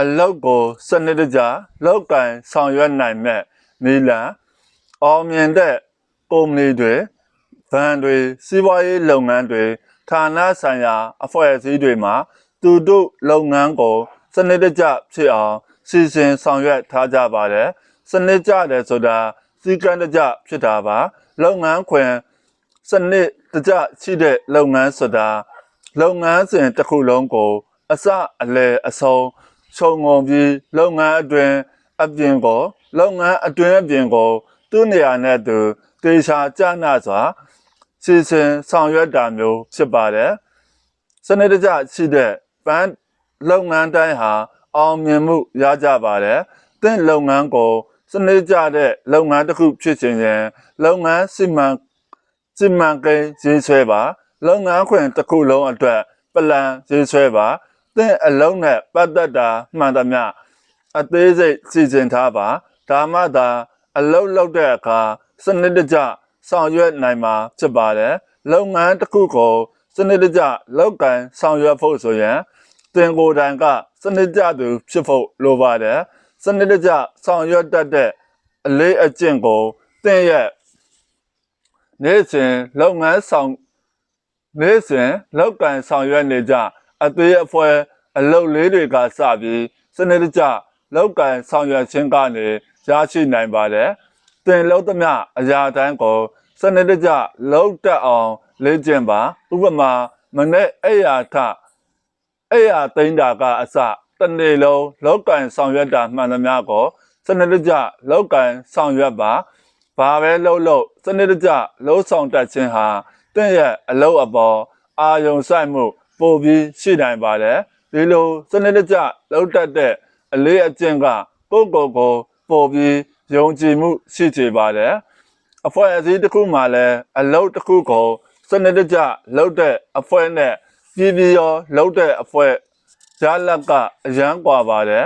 အလောက်ကိုစနစ်တကျလောက်ကင်ဆောင်ရွက်နိုင်မဲ့နီလန်အောင်မြင်တဲ့ကုမ္ပဏီတွေဗန်တွေစီးပွားရေးလုပ်ငန်းတွေဌာနဆိုင်ရာအဖွဲ့အစည်းတွေမှာသူတို့လုပ်ငန်းကိုစနစ်တကျဖြစ်အောင်စီစဉ်ဆောင်ရွက်ထားကြပါတယ်စနစ်ကျတယ်ဆိုတာစီကံတကျဖြစ်တာပါလုပ်ငန်းခွင်စနစ်တကျရှိတဲ့လုပ်ငန်းဆိုတာလုပ်ငန်းစဉ်တစ်ခုလုံးကို အစအလယ်အဆုံး ခြုံငုံပြီးလုပ်ငန်းအတွင်းအပြင်ကိုလုပ်ငန်းအတွင်းအပြင်ကိုသူ့နေရာနဲ့သူတေချာကြနာစွာစီစဉ်ဆောင်ရွက်တာမျိုးဖြစ်ပါတယ်စနစ်တကျရှိတဲ့ပန်းလုပ်ငန်းတိုင်းဟာအောင်မြင်မှုရကြပါတယ်တင့်လုပ်ငန်းကိုစနစ်ကျတဲ့လုပ်ငန်းတစ်ခုဖြစ်ခြင်းရင်လုပ်ငန်းစီမံစီမံကိန်းရေးဆွဲပါလုပ်ငန်းခွင်တစ်ခုလုံးအတွက်ပလန်ရေးဆွဲပါ တင့်အလုံးနဲ့ပတ်သက်တာမှန်သမျှအသေးစိတ်စီစဉ်ထားပါဒါမှသာအလုံးလောက်တဲ့အခါစနစ်တကျဆောင်ရွက်နိုင်မှာဖြစ်ပါတယ်လုပ်ငန်းတစ်ခုကိုစနစ်တကျလုပ်ကင်ဆောင်ရွက်ဖို့ဆိုရင်တင်ကိုယ်တိုင်ကစနစ်ကျသူဖြစ်ဖို့လိုပါတယ်စနစ်တကျဆောင်ရွက်တတ်တဲ့အလေးအကျင့်ကိုတင်ရဲ့နေ့စဉ်လုပ်ငန်းဆောင်နေ့စဉ်လောက်ကင်ဆောင်ရွက်နေကြ အသေးအဖွဲအလုပ်လေးတွေကစပြီးစနစ်တကျလောက်ကင်ဆောင်ရွက်ခြင်းကနေရရှိနိုင်ပါတယ်။တင်လုံးသမျှအရာတိုင်းကိုစနစ်တကျလောက်တက်အောင်လေ့ကျင့်ပါဥပမာမနေ့အဲ့ရာထအဲ့ရာသိမ့်တာကအစတစ်နေ့လုံးလောက်ကင်ဆောင်ရွက်တာမှန်သမျှကိုစနစ်တကျလောက်ကင်ဆောင်ရွက်ပါဘာပဲလုပ်လို့စနစ်တကျလုံးဆောင်တတ်ခြင်းဟာတင့်ရဲ့အလုပ်အပေါ်အာယုံဆိုင်မှု ပိုပြီးရှိနိုင်ပါတယ်ဒီလိုစနစ်တကျလုံးတတ်တဲ့အလေးအကျင့်ကကိုယ့်ကိုယ်ကိုပိုပြီးယုံကြည်မှုရှိစေပါတယ်အဖွဲ့အစည်းတစ်ခုမှလည်းအလုပ်တစ်ခုကိုစနစ်တကျလုပ်တဲ့အဖွဲ့နဲ့ပြည်ပြည်ရောလုပ်တဲ့အဖွဲ့ရလတ်ကအရန်กว่าပါတယ်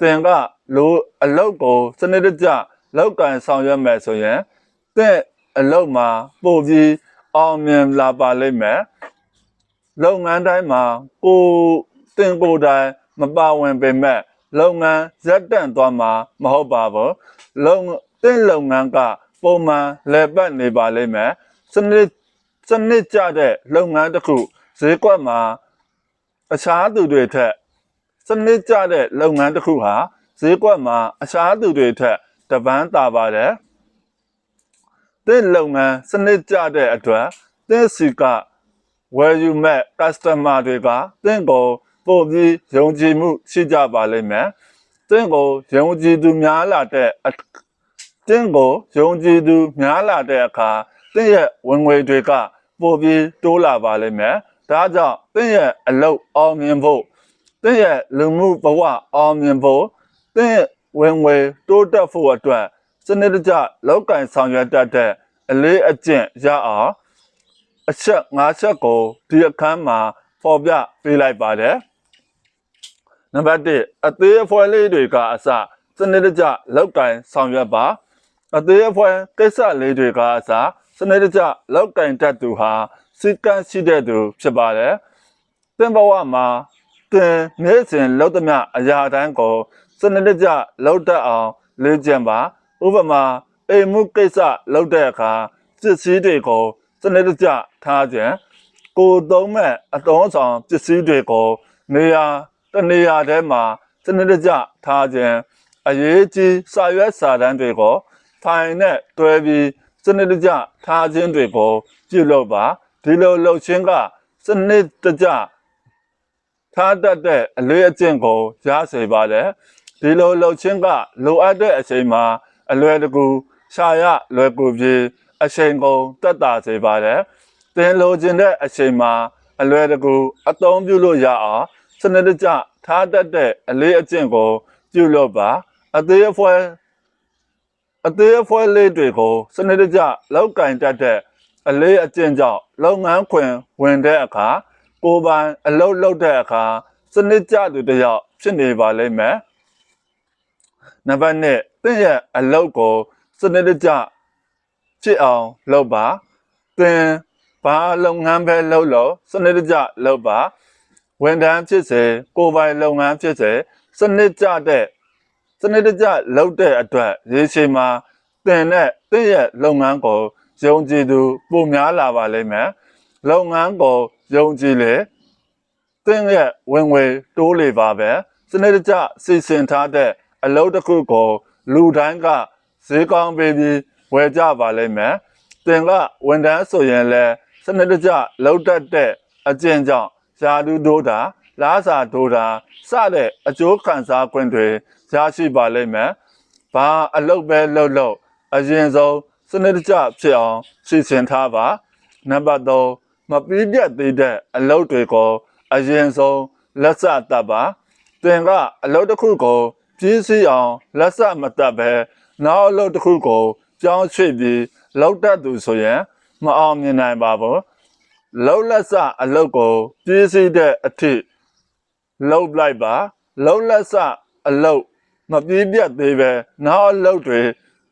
တင်ကလိုအလုပ်ကိုစနစ်တကျလောက်ကန်ဆောင်ရွက်မယ်ဆိုရင်တဲ့အလုပ်မှာပို့ပြီးအောင်မြင်လာပါလိမ့်မယ် လုပ်ငန်းတိုင်းမှာကိုတင်ကိုယ်တိုင်မပါဝင်ပေမဲ့လုပ်ငန်းရက်တန့်သွားမှာမဟုတ်ပါဘူးလုပ်တင်လုပ်ငန်းကပုံမှန်လည်ပတ်နေပါလိမ့်မယ်စနစ်စနစ်ကျတဲ့လုပ်ငန်းတစ်ခုဈေးကွက်မှာအခြားသူတွေထက်စနစ်ကျတဲ့လုပ်ငန်းတစ်ခုဟာဈေးကွက်မှာအခြားသူတွေထက်တပန်းတာပါတယ်။တဲ့လုပ်ငန်းစနစ်ကျတဲ့အတွက်တဲ့စီက ဝယ်ယူမဲ့ customer တွေကတင့်ကိုပို့ပြီးယုံကြည်မှုရှိကြပါလိမ့်မယ်။တင့်ကိုယုံကြည်သူများလာတဲ့တင့်ကိုယုံကြည်သူများလာတဲ့အခါတင့်ရဲ့ဝင်ငွေတွေကပို့ပြီးတိုးလာပါလိမ့်မယ်။ဒါကြောင့်တင့်ရဲ့အလုပ်အောင်မြင်ဖို့တင့်ရဲ့လူမှုဘဝအောင်မြင်ဖို့တင့်ဝင်ငွေတိုးတက်ဖို့အတွက်စနစ်တကျလောက်ကင်ဆောင်ရွက်တတ်တဲ့အလေးအကျင့်ရအောင် အချက်၅ချက်ကိုဒီအခန်းမှာဖော်ပြပေးလိုက်ပါတယ်နံပါတ်1အသေးအဖွဲလေးတွေကအစစနစ်တကျလောက်ကင်ဆောင်ရွက်ပါအသေးအဖွဲကိစ္စလေးတွေကအစစနစ်တကျလောက်ကင်တတ်သူဟာစိတ်ကန်းရှိတဲ့သူဖြစ်ပါတယ်သင်ဘဝမှာသင်နေ့စဉ်လောက်သမျှအရာတိုင်းကိုစနစ်တကျလောက်တတ်အောင်လေ့ကျင့်ပါဥပမာအိမ်မှုကိစ္စလောက်တဲ့အခါစစ်စည်းတွေကို စနစ်တကျထားခြင်းကိုသုံးမဲ့အတော်ဆောင်ပစ္စည်းတွေကိုနေရာတနေရာထဲမှာစနစ်တကျထားခြင်းအရေးကြီးစာရွက်စာတမ်းတွေကိုဖိုင်နဲ့တွဲပြီးစနစ်တကျထားခြင်းတွေကိုပြုလုပ်ပါဒီလိုလှုပ်ခြင်းကစနစ်တကျထားတတ်တဲ့အလေးအကျင့်ကိုရစေပါတယ်ဒီလိုလှုပ်ခြင်းကလိုအပ်တဲ့အချိန်မှာအလွယ်တကူရှာရလွယ်ကူပြီး အချိန်ကုန်တက်တာစေပါတယ်သင်လိုချင်တဲ့အချိန်မှာအလွယ်တကူအသုံးပြုလို့ရအောင်စနစ်တကျထားတတ်တဲ့အလေးအကျင့်ကို ပြုလုပ်ပါအသေးအဖွဲအသေးအဖွဲလေးတွေကိုစနစ်တကျလောက်ကင်တတ်တဲ့အလေးအကျင့်ကြောင့်လုပ်ငန်းခွင်ဝင်တဲ့အခါကိုယ်ပိုင်အလုပ်လုပ်တဲ့အခါစနစ်ကျသူတစ်ယောက်ဖြစ်နေပါလိမ့်မယ်နံပါတ်1တင့်ရဲ့အလုပ်ကိုစနစ်တကျ ဖြစ်အောင်လုပ်ပါသင်ဘာလုပ်ငန်းပဲလုပ်လို့စနစ်တကျလုပ်ပါဝန်ထမ်းဖြစ်စေကိုယ်ပိုင်လုပ်ငန်းဖြစ်စေစနစ်ကြတဲ့စနစ်တကျလုပ်တဲ့အတွက်ရေရှည်မှာတင်တဲ့တင့်ရဲ့လုပ်ငန်းကိုယုံကြည်သူပုံများလာပါလိမ့်မယ်လုပ်ငန်းကိုယုံကြည်လေတင့်ရဲ့ဝင်ငွေတိုးလေပါပဲစနစ်တကျစီစဉ်ထားတဲ့အလုပ်တစ်ခုကိုလူတိုင်းကဈေးကောင်းပေးပြီး ဝယ်ကြပါလိမ့်မယ်တင်ကဝန်ထမ်းဆိုရင်လည်းစနစ်တကျလုပ်တတ်တဲ့အကျင့်ကြောင့်ယာဒူဒိုးတာလားစာဒိုးတာစတဲ့အကျိုးခံစား권တွေရရှိပါလိမ့်မယ်။ဘာအလုပ်ပဲလုပ်လို့အရင်ဆုံးစနစ်တကျဖြစ်အောင်စီစဉ်ထားပါ။နံပါတ်3မပြီးပြတ်သေးတဲ့အလုပ်တွေကိုအရင်ဆုံးလက်စတတ်ပါ။သင်ကအလုပ်တစ်ခုကိုပြည့်စည်အောင်လက်စမတတ်ပဲနောက်အလုပ်တစ်ခုကို ကြောင်းရွှေ့ပြီးလောက်တတ်သူဆိုရင်မအောင်မြင်နိုင်ပါဘူး။လောက်လက်စအလုပ်ကိုပြည့်စည်တဲ့အထိလှုပ်လိုက်ပါလှုပ်လက်စအလုတ်မပြည့်ပြတ်သေးပဲနောက်အလုတ်တွေ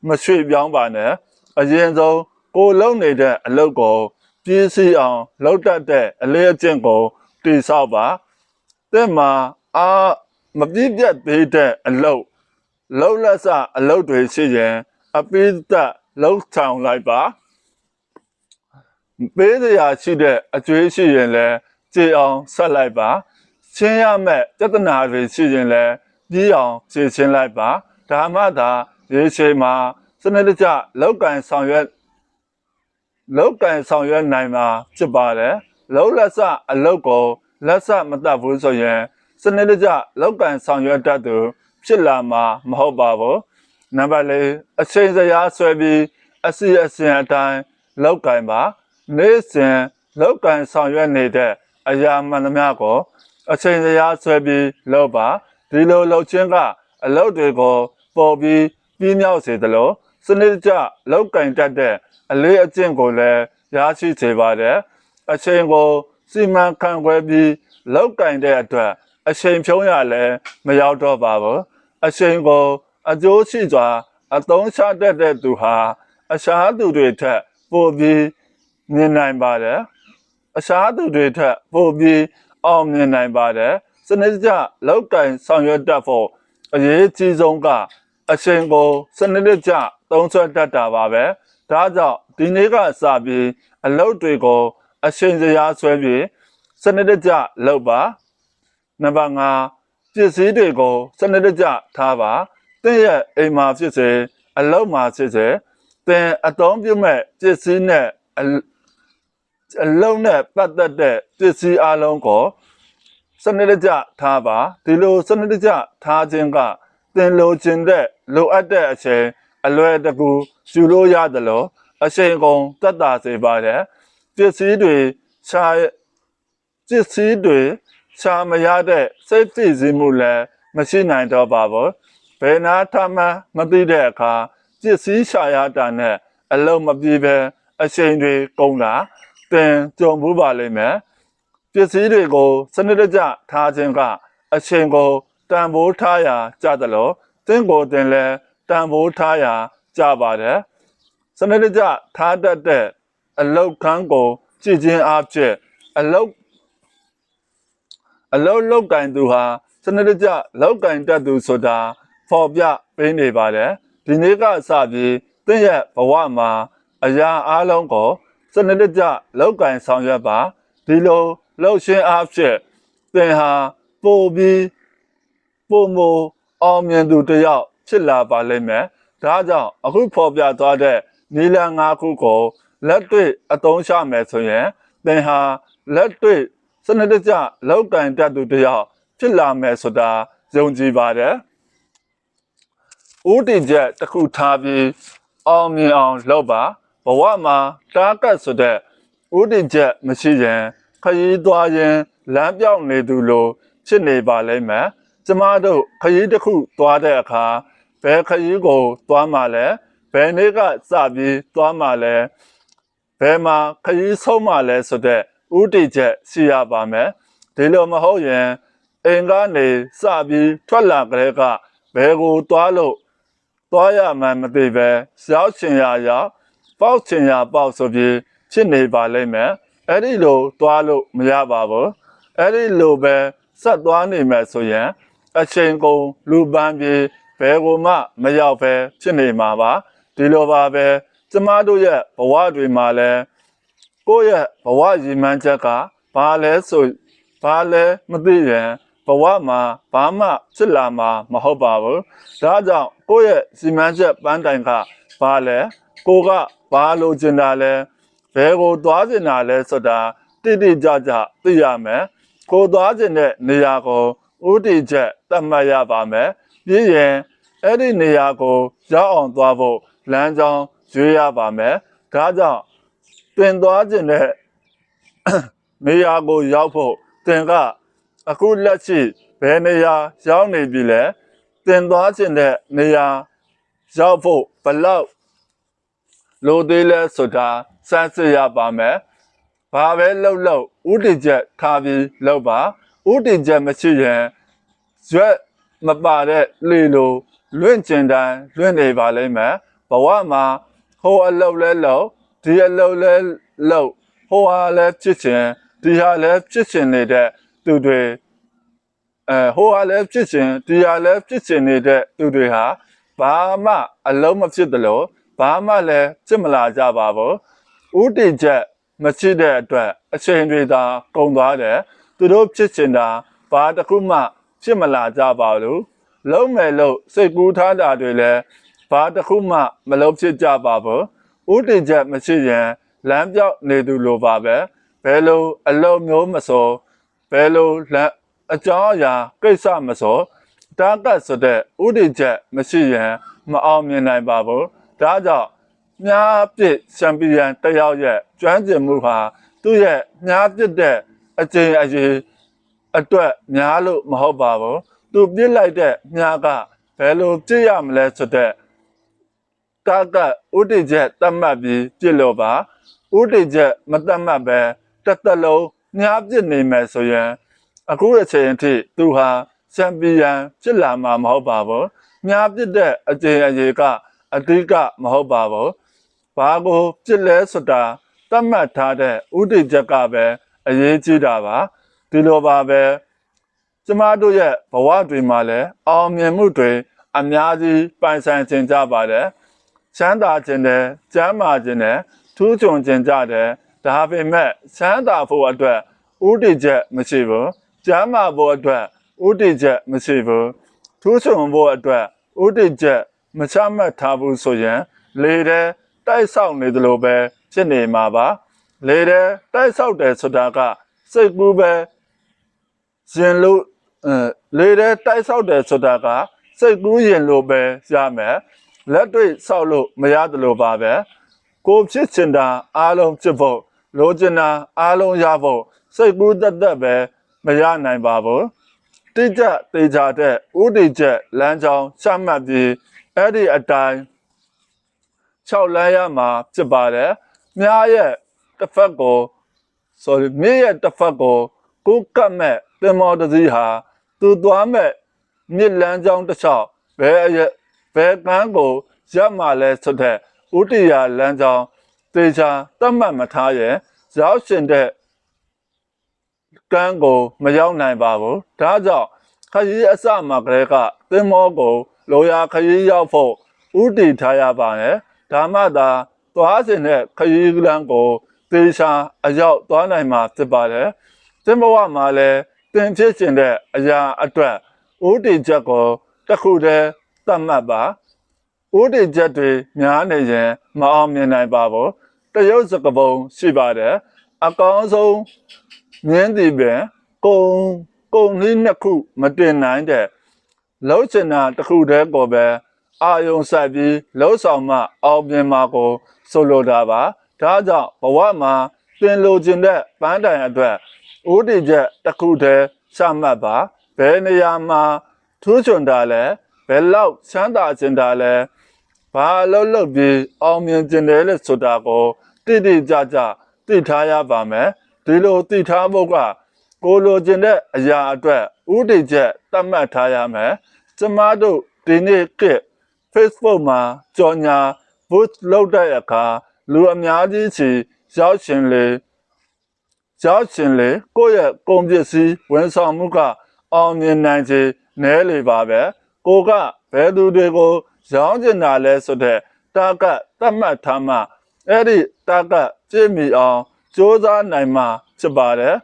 မရွှေ့ပြောင်းပါနဲ့အရင်ဆုံးကိုလုံနေတဲ့အလုတ်ကိုပြည့်စည်အောင်လှုပ်တတ်တဲ့အလေးအကျင့်ကိုတည်ဆောက်ပါတဲ့မှာအာမပြည့်ပြတ်သေးတဲ့အလုတ်လှုပ်လက်စအလုတ်တွေရှိရင် အပိသက်လှုပ်ဆောင်လိုက်ပါပေးစရာရှိတဲ့အကျွေးရှိရင်လည်းကြည်အောင်ဆက်လိုက်ပါချင်းရမဲ့ပြဿနာတွေရှိရင်လည်းပြီးအောင်ဖြေရှင်းလိုက်ပါဒါမှသာရေရှည်မှာစနစ်တကျလောက်ကင်ဆောင်ရွက်လောက်ကင်ဆောင်ရွက်နိုင်မှာဖြစ်ပါတယ်လုံးလက်စအလုတ်ကိုလက်စမတတ်ဘူးဆိုရင်စနစ်တကျလောက်ကင်ဆောင်ရွက်တတ်သူဖြစ်လာမှာမဟုတ်ပါဘူး နံပါတ်၄အချိန်စရာဆွဲပြီးအစီအစဉ်အတိုင်းလောက်ကင်ပါနေ့စဉ်လောက်ကင်ဆောင်ရွက်နေတဲ့အရာမှန်သမျှကိုအချိန်စရာဆွဲပြီးလုပ်ပါဒီလိုလုပ်ခြင်းကအလုပ်တွေကိုပေါ်ပြီးပြင်းမြောက်စေသလိုစနစ်တကျလောက်ကင်တတ်တဲ့အလေးအကျင့်ကိုလည်းရရှိစေပါတယ်အချိန်ကိုစီမံခန့်ခွဲပြီးလောက်ကင်တဲ့အတွက်အချိန်ဖြုံးရလည်းမရောက်တော့ပါဘူးအချိန်ကို အကျိုးရှိစွာအသုံးချတတ်တဲ့သူဟာအခြားသူတွေထက်ပိုပြီးမြင်နိုင်ပါတယ်အခြားသူတွေထက်ပိုပြီးအောင်မြင်နိုင်ပါတယ်စနစ်တကျလောက်ကင်ဆောင်ရွက်တတ်ဖို့အရေးကြီးဆုံးကအချိန်ကိုစနစ်တကျသုံးစွဲတတ်တာပါပဲဒါကြောင့်ဒီနေ့ကစပြီးအလုပ်တွေကိုအချိန်စရာဆွဲပြီးစနစ်တကျလုပ်ပါနံပါတ်5ပစ္စည်းတွေကိုစနစ်တကျထားပါ သင်ရဲ့အိမ်မှာဖြစ်စေအလုပ်မှာဖြစ်စေသင်အသုံးပြုမဲ့ပစ္စည်းနဲ့အအလုံးနဲ့ပတ်သက်တဲ့ပစ္စည်းအလုံးကိုစနစ်တကျထားပါဒီလိုစနစ်တကျထားခြင်းကသင်လိုချင်တဲ့လိုအပ်တဲ့အချိန်အလွယ်တကူယူလို့ရတယ်လို့အချိန်ကုန်တက်တာစေပါတယ်ပစ္စည်းတွေရှာပစ္စည်းတွေရှာမရတဲ့စိတ်သိစည်းမှုလည်းမရှိနိုင်တော့ပါဘူး ဘယ်နာထမှန်းမသိတဲ့အခါပစ္စည်းရှာရတာနဲ့အလုံးမပြေပဲအချိန်တွေကုန်တာသင်ကြုံဘူးပါလိမ့်မယ်ပစ္စည်းတွေကိုစနစ်တကျထားခြင်းကအချိန်ကိုတန်ဖိုးထားရာကြသလိုသင်ကိုတင်လဲတန်ဖိုးထားရာကြပါတယ်စနစ်တကျထားတတ်တဲ့အလောက်ခန်းကိုကြည်ချင်းအားဖြင့်အလောက်အလောက်လောက်ကင်သူဟာစနစ်တကျလောက်ကင်တတ်သူဆိုတာ ဖော်ပြပေးနေပါတယ်ဒီနေ့ကစပြီးသင်ရဲ့ဘဝမှာအရာအလုံးကိုစနစ်တကျလောက်ကင်ဆောင်ရွက်ပါဒီလိုလှုပ်ရှင်းအားဖြင့်သင်ဟာပိုပြီးပုံမအောင်မြင်သူတစ်ယောက်ဖြစ်လာပါလိမ့်မယ်ဒါကြောင့်အခုဖော်ပြသွားတဲ့နီလန်၅ခုကိုလက်တွေ့အသုံးချမယ်ဆိုရင်သင်ဟာလက်တွေ့စနစ်တကျလောက်ကင်တတ်သူတစ်ယောက်ဖြစ်လာမယ်ဆိုတာယုံကြည်ပါတယ် ဦးတည်ချက်တစ်ခုထားပြီးအောင်မြင်အောင်လုပ်ပါဘဝမှာတားကတ်ဆိုတဲ့ဦးတည်ချက်မရှိရင်ခရီးသွားရင်လမ်းပြောင်းနေသူလိုဖြစ်နေပါလိမ့်မယ်ကျမတို့ခရီးတစ်ခုသွားတဲ့အခါဘယ်ခရီးကိုသွားမှလဲဘယ်နေ့ကစပြီးသွားမှလဲဘယ်မှာခရီးဆုံးမှလဲဆိုတဲ့ဥတီချက်ရှိရပါမယ်ဒီလိုမဟုတ်ရင်အိမ်ကနေစပြီးထွက်လာကြတဲ့ကဘယ်ကိုသွားလို့ သွားရမှန်းမသိပဲရောက်ချင်ရရောက်ပေါက်ချင်ရပေါက်ဆိုပြီးဖြစ်နေပါလိမ့်မယ်အဲ့ဒီလိုသွားလို့မရပါဘူးအဲ့ဒီလိုပဲဆက်သွားနေမယ်ဆိုရင်အချိန်ကုန်လူပန်းပြေဘယ်ကိုမှမရောက်ပဲဖြစ်နေမှာပါဒီလိုပါပဲကျမတို့ရဲ့ဘဝတွေမှာလည်းကိုယ့်ရဲ့ဘဝရည်မှန်းချက်ကဘာလဲဆိုဘာလဲမသိရင် ဘဝမှာဘာမှဖြစ်လာမှာမဟုတ်ပါဘူးဒါကြောင့်ကိုယ့်ရဲ့ရည်မှန်းချက်ပန်းတိုင်ကဘာလဲကိုကဘာလိုချင်တာလဲဘယ်ကိုသွားချင်တာလဲဆိုတာတိတိကျကျသိရမယ်ကိုသွားချင်တဲ့နေရာကိုဥတီချက်သတ်မှတ်ရပါမယ်ပြီးရင်အဲ့ဒီနေရာကိုရောက်အောင်သွားဖို့လမ်းကြောင်းရွေးရပါမယ်ဒါကြောင့်တင်သွားခြင်းတဲ့နေရာကိုရောက်ဖို့တင်က အခုလက်ရှိဘယ်နေရာရောက်နေပြီလဲတင်သွားခြင်းတဲ့နေရာရောက်ဖို့ဘယ်လောက်လိုသေးလဲဆိုတာစမ်းစစ်ရပါမယ်ဘာပဲလှုပ်လှုပ်ဥတီချက်ထားပြီးလှုပ်ပါဥတီချက်မရှိရင်ရွက်မပါတဲ့လေလိုလွင့်ကျင်တိုင်းလွင့်နေပါလိမ့်မယ်ဘဝမှာဟိုအလုပ်လဲလုပ်ဒီအလုပ်လဲလုပ်ဟိုဟာလဲဖြစ်ချင်ဒီဟာလဲဖြစ်ချင်နေတဲ့ သူတွေအဲဟိုဟာလဲဖြစ်ချင်ဒီဟာလဲဖြစ်ချင်နေတဲ့သူတွေဟာဘာမှအလုံးမဖြစ်တယ်လို့ဘာမှလည်းဖြစ်မလာကြပါဘူးဥတီချက်မရှိတဲ့အတွက်အချိန်တွေသာကုန်သွားတယ်သူတို့ဖြစ်ချင်တာဘာတစ်ခုမှဖြစ်မလာကြပါဘူးလုံးမယ်လို့စိတ်ကူးထားတာတွေလည်းဘာတစ်ခုမှမလုံးဖြစ်ကြပါဘူးဥတီချက်မရှိရင်လမ်းပြောက်နေသူလိုပါပဲဘယ်လိုအလုံးမျိုးမစော ဘယ်လိုလမ်းအကြောင်းအရာကိစ္စမစောတာကတ်ဆိုတဲ့ဥတီချက်မရှိရင်မအောင်မြင်နိုင်ပါဘူးဒါကြောင့်မြားပစ်ချန်ပီယံတစ်ယောက်ရဲ့ကျွမ်းကျင်မှုဟာသူ့ရဲ့မြားပစ်တဲ့အကျင့်အရေးအတွက်များလို့မဟုတ်ပါဘူးသူပြစ်လိုက်တဲ့မြားကဘယ်လိုပြစ်ရမလဲဆိုတဲ့ကကဥတီချက်တတ်မှတ်ပြီးပြစ်လို့ပါဥတီချက်မတတ်မှတ်ပဲတစ်သက်လုံး မြားပစ်နေမယ်ဆိုရင်အခုအချိန်အထိသူဟာချန်ပီယံဖြစ်လာမှာမဟုတ်ပါဘူးမြားပစ်တဲ့အကျင့်အရေးကအဓိကမဟုတ်ပါဘူးဘာကိုပြစ်လဲဆိုတာတတ်မှတ်ထားတဲ့ဥတီချက်ကပဲအရေးကြီးတာပါဒီလိုပါပဲကျမတို့ရဲ့ဘဝတွေမှာလည်းအောင်မြင်မှုတွေအများကြီးပိုင်ဆိုင်ခြင်းကြပါတယ်ချမ်းသာခြင်းနဲ့ကျမ်းမာခြင်းနဲ့ထူးချွန်ခြင်းကြတယ် ဒါပေမဲ့ချမ်းသာဖို့အတွက်ဥတီချက်မရှိဘူးကျမ်းမာဖို့အတွက်ဥတီချက်မရှိဘူးထူးချွန်ဖို့အတွက်ဥတီချက်မချမှတ်ထားဘူးဆိုရင် လေတဲ့တိုက်ဆောက်နေသလိုပဲဖြစ်နေမှာပါ လေတဲ့တိုက်ဆောက်တယ်ဆိုတာကစိတ်ကူးပဲရှင်လို့အဲလေတဲ့တိုက်ဆောက်တယ်ဆိုတာကစိတ်ကူးရင်လို့ပဲရမယ်လက်တွေ့ဆောက်လို့မရတယ်လို့ပါပဲကိုဖြစ်ချင်တာအားလုံးဖြစ်ဖို့ လိုချင်တာအားလုံးရဖို့စိတ်ကူးတက်တက်ပဲမရနိုင်ပါဘူးတိကျတေချာတဲ့ဥတီချက်လမ်းကြောင်းချမှတ်ပြီးအဲ့ဒီအတိုင်း6လမ်းရမှာဖြစ်ပါတယ်မြားရဲ့တစ်ဖက်ကို sorry မြည့်ရဲ့တစ်ဖက်ကိုကိုကတ်မဲ့တင်မောတစ်စီးဟာသူသွားမဲ့မြစ်လမ်းကြောင်းတစ်လျှောက်ဘယ်အရက်ဘယ်ကန်းကိုရပ်မှလဲဆိုတဲ့ဥတီယာလမ်းကြောင်း တေချာတတ်မှတ်မထားရဲ့ရောက်ရှင်တဲ့ကန်းကိုမရောက်နိုင်ပါဘူးဒါကြောင့်ခရီးအစမှာကလေးကတင်မောကိုလိုရာခရီးရောက်ဖို့ဥတီထားရပါတယ်ဒါမှသာသွားစဉ်တဲ့ခရီးလမ်းကိုတေချာအရောက်သွားနိုင်မှာဖြစ်ပါတယ်တင်ဘဝမှာလည်းတင်ဖြစ်ခြင်းတဲ့အရာအတွက်ဥတီချက်ကိုတစ်ခုတည်းသတ်မှတ်ပါ ဥတီချက်တွေများနေရင်မအောင်မြင်နိုင်ပါဘူးတရုတ်စကပုံရှိပါတယ်အကောင်းဆုံးမြင်းဒီပင်ကုံကုံလေးနှစ်ခုမတင်နိုင်တဲ့လှုပ်ချင်တာတစ်ခုတည်းကိုပဲအာယုံဆိုင်ပြီးလှုပ်ဆောင်မှအောင်မြင်မှာကိုဆိုလိုတာပါဒါကြောင့်ဘဝမှာသင်လိုချင်တဲ့ပန်းတိုင်အတွက်ဥတီချက်တစ်ခုတည်းစမှတ်ပါဘယ်နေရာမှာထူးချွန်တာလဲဘယ်လောက်ချမ်းသာခြင်းတာလဲ ဘာလို့လုပ်ပြီးအောင်မြင်ခြင်းတယ်လဲဆိုတာကိုတိတိကျကျသိထားရပါမယ်ဒီလိုသိထားဖို့ကကိုလိုချင်တဲ့အရာအတွက်ဥတီချက်သတ်မှတ်ထားရမယ်ကျမတို့ဒီနေ့က Facebook မှာကြော်ညာ boost လုပ်တဲ့အခါလူအများကြီးချီရောက်ရှင်လေရောက်ရှင်လေကိုယ့်ရဲ့ကုန်ပစ္စည်းဝန်ဆောင်မှုကအောင်မြင်နိုင်ခြေနည်းလေပါပဲကိုကဘယ်သူတွေကို ရောင်းကျင်တာလဲဆိုတဲ့တာကတတ်မှတ်ထားမှအဲ့ဒီတာကပြည့်မီအောင်စ조사နိုင်မှဖြစ်ပါတယ်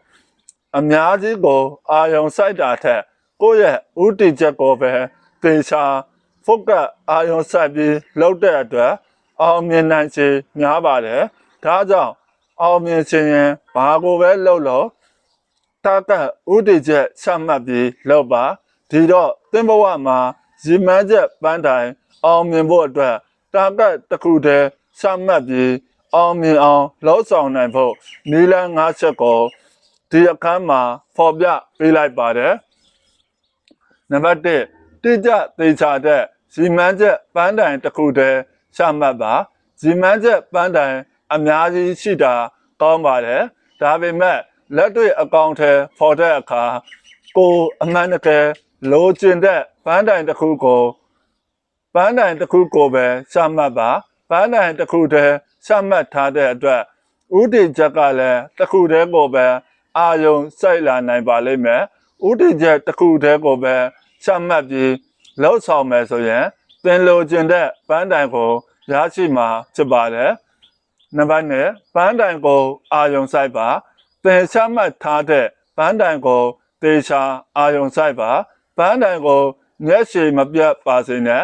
အများကြီးကိုအာယုံစိုက်တာထက်ကိုယ့်ရဲ့ဥတီချက်ကိုပဲသေချာဖုတ်ကအာယုံဆက်ပြီးလောက်တဲ့အတွက်အောင်မြင်နိုင်ခြင်းများပါတယ်ဒါကြောင့်အောင်မြင်ခြင်းရင်ဘာကိုပဲလုပ်လို့တာကဥတည်ချက်ချမှတ်ပြီးလုပ်ပါဒီတော့သင်ဘဝမှာရည်မှန်းချက်ပန်းတိုင် အောင်မြင်ဖို့အတွက်တာကတစ်ခုတည်းချမှတ်ပြီးအောင်မြင်အောင်လှုပ်ဆောင်နိုင်ဖို့နီလန်း၅ချက်ကိုဒီအခန်းမှာဖော်ပြပေးလိုက်ပါတယ်နံပါတ်1တိကျသေချာတဲ့ဇီမန်းချက်ပန်းတိုင်တစ်ခုတည်းရှာမှတ်ပါဇီမန်းချက်ပန်းတိုင်အများကြီးရှိတာကောင်းပါတယ်ဒါပေမဲ့လက်တွေ့အကောင့်ထဲဖော်တဲ့အခါကိုအမှန်တကယ်လိုချင်တဲ့ပန်းတိုင်တစ်ခုကို ပန်းတိုင်တစ်ခုကိုပဲရှာမှတ်ပါပန်းတိုင်တစ်ခုတည်းရှာမှတ်ထားတဲ့အတွက်ဥတီချက်ကလည်းတစ်ခုတည်းကိုပဲအာယုံစိုက်လာနိုင်ပါလိမ့်မယ်ဥတီချက်တစ်ခုတည်းကိုပဲချမှတ်ပြီးလှုပ်ဆောင်မယ်ဆိုရင်သင်လိုချင်တဲ့ပန်းတိုင်ကိုရရှိမှာဖြစ်ပါတယ်နံပါတ်1ပန်းတိုင်ကိုအာယုံစိုက်ပါသင်ချမှတ်ထားတဲ့ပန်းတိုင်ကိုသေချာအာယုံစိုက်ပါပန်းတိုင်ကိုမျက်ရှိမပြတ်ပါစေနဲ့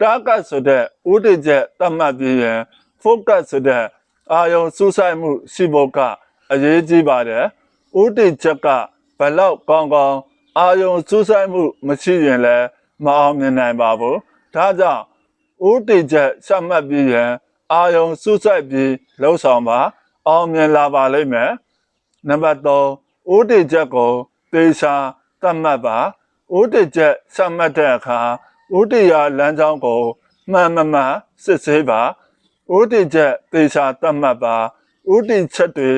တာကတ်ဆိုတဲ့ဥဒိချက်တတ်မှတ်ပြီးရင် focus ဆိုတဲ့အာယုံစူးစိုက်မှုရှိဖို့ကအရေးကြီးပါတယ်ဥဒိချက်ကဘလောက်ကောင်းကောင်းအာယုံစူးစိုက်မှုမရှိရင်လည်းမအောင်မြင်နိုင်ပါဘူးဒါကြောင့်ဥဒိချက်ရှမှတ်ပြီးရင်အာယုံစူးစိုက်ပြီးလှုပ်ဆောင်ပါအောင်မြင်လာပါလိမ့်မယ်နံပါတ်3ဥဒိချက်ကိုသေချာတတ်မှတ်ပါဥဒိချက်ရှမှတ်တဲ့အခါ ဥဒိယလမ်းကြောင်းကိုမှန်မှန်မှန်စစ်ဆေးပါဥဒိချက်သေချာတတ်မှတ်ပါဥဒိချက်တွေ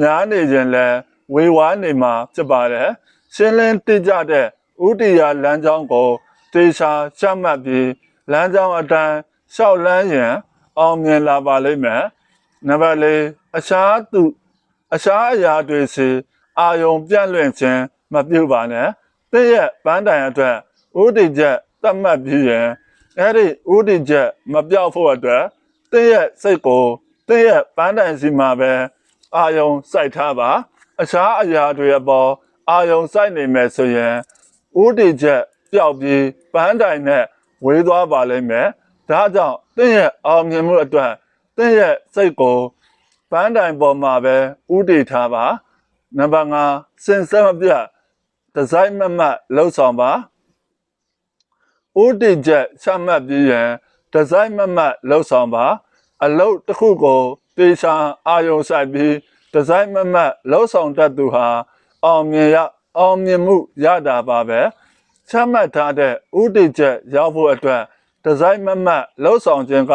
များနေခြင်းလဲဝေဝါးနေမှာဖြစ်ပါတယ်ရှင်းလင်းတိကျတဲ့ဥဒိယလမ်းကြောင်းကိုသေချာရှမှတ်ပြီးလမ်းကြောင်းအတိုင်းလျှောက်လန်းရင်အောင်မြင်လာပါလိမ့်မယ်နံပါတ်၄အရှားသူအရှားအရာတွေစီအာယုံပြန့်လွင့်ခြင်းမပြုပါနဲ့တည့်ရဲ့ပန်းတိုင်အတွက်ဥဒိချက် တတ်မှတ်ပြီးရင်အဲ့ဒီဥဒိချက်မပြောက်ဖို့အတွက်တည့်ရဲ့စိတ်ကိုတည့်ရဲ့ပန်းတိုင်စီမှာပဲအာယုံစိုက်ထားပါအခြားအရာတွေအပေါ်အာယုံစိုက်နေမယ်ဆိုရင်ဥဒိချက်ပျောက်ပြီးပန်းတိုင်နဲ့ဝေးသွားပါလိမ့်မယ်ဒါကြောင့်တင့်ရဲ့အောင်မြင်မှုအတွက်တင့်ရဲ့စိတ်ကိုပန်းတိုင်ပေါ်မှာပဲဥတည်ထားပါနံပါတ်5စင်စက်မပြတ်ဒီဇိုင်းမမတ်လှုပ်ဆောင်ပါ ဥတည်ချက်ချမှတ်ပြီးရင်ဒီဇိုင်းမမတ်လှုပ်ဆောင်ပါ အလုပ်တစ်ခုကိုတေချာအာယုံဆိုင်ပြီးဒီဇိုင်းမမတ်လှုပ်ဆောင်တတ်သူဟာအောင်မြင်ရအောင်မြင်မှုရတာပါပဲချမှတ်ထားတဲ့ဥတည်ချက်ရောက်ဖို့အတွက်ဒီဇိုင်းမမတ်လှုပ်ဆောင်ခြင်းက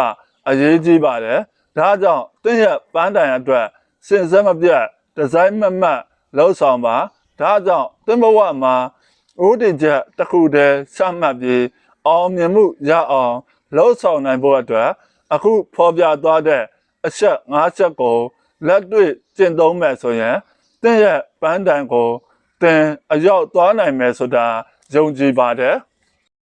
အရေးကြီးပါတယ်ဒါကြောင့်တင့်ရဲ့ပန်းတိုင်အတွက်စင်စက်မပြတ်ဒီဇိုင်းမမတ်လှုပ်ဆောင်ပါဒါကြောင့်သင်ဘဝမှာဥတည်ချက်တစ်ခုတည်းချမှတ်ပြီး အောင်မြင်မှုရအောင်လှုပ်ဆောင်နိုင်ဖို့အတွက်အခုဖော်ပြသွားတဲ့အချက်၅ချက်ကိုလက်တွေ့ကျင့်သုံးမယ်ဆိုရင်တင့်ရဲ့ပန်းတိုင်ကိုသင်အရောက်သွားနိုင်မယ်ဆိုတာယုံကြည်ပါတယ်